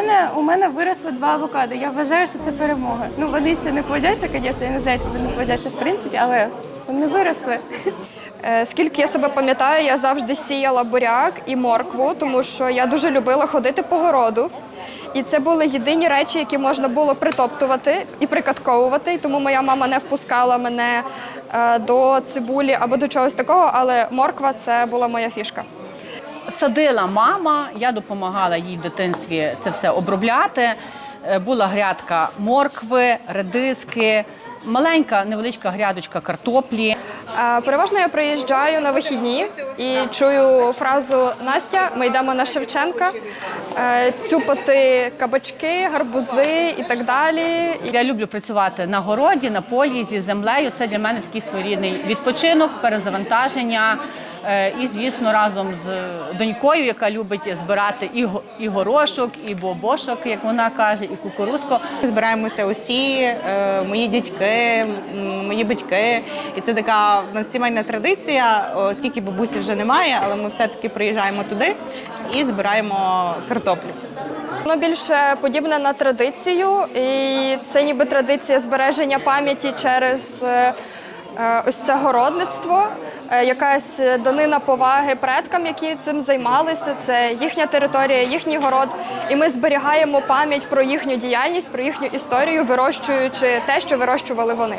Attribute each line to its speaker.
Speaker 1: мене у мене виросли два авокадо. Я вважаю, що це перемога. Ну вони ще не плодяться, звісно. Я не знаю, чи вони плодяться в принципі, але вони виросли.
Speaker 2: Е, Скільки я себе пам'ятаю, я завжди сіяла буряк і моркву, тому що я дуже любила ходити по городу. І це були єдині речі, які можна було притоптувати і прикатковувати. Тому моя мама не впускала мене е, до цибулі або до чогось такого, але морква це була моя фішка.
Speaker 3: Садила мама, я допомагала їй в дитинстві це все обробляти. Е, Була грядка моркви, редиски, маленька невеличка грядочка картоплі.
Speaker 2: Е, Переважно я приїжджаю на вихідні і чую фразу Настя, ми йдемо на Шевченка, е, цюпати кабачки, гарбузи і так далі.
Speaker 3: Я люблю працювати на городі, на полі зі землею. Це для мене такий своєрідний відпочинок, перезавантаження. Е, І, звісно, разом з донькою, яка любить збирати і і горошок, і бобошок, як вона каже, і кукурузку.
Speaker 4: Збираємося усі, е, мої дядьки, мої батьки. І це така в нас сімейна традиція, оскільки бабусі вже немає, але ми все-таки приїжджаємо туди і збираємо картоплю.
Speaker 2: Воно більше подібне на традицію, і це ніби традиція збереження пам'яті через е, ось це городництво, е, якась данина поваги предкам, які цим займалися. Це їхня територія, їхній город. І ми зберігаємо пам'ять про їхню діяльність, про їхню історію, вирощуючи те, що вирощували вони.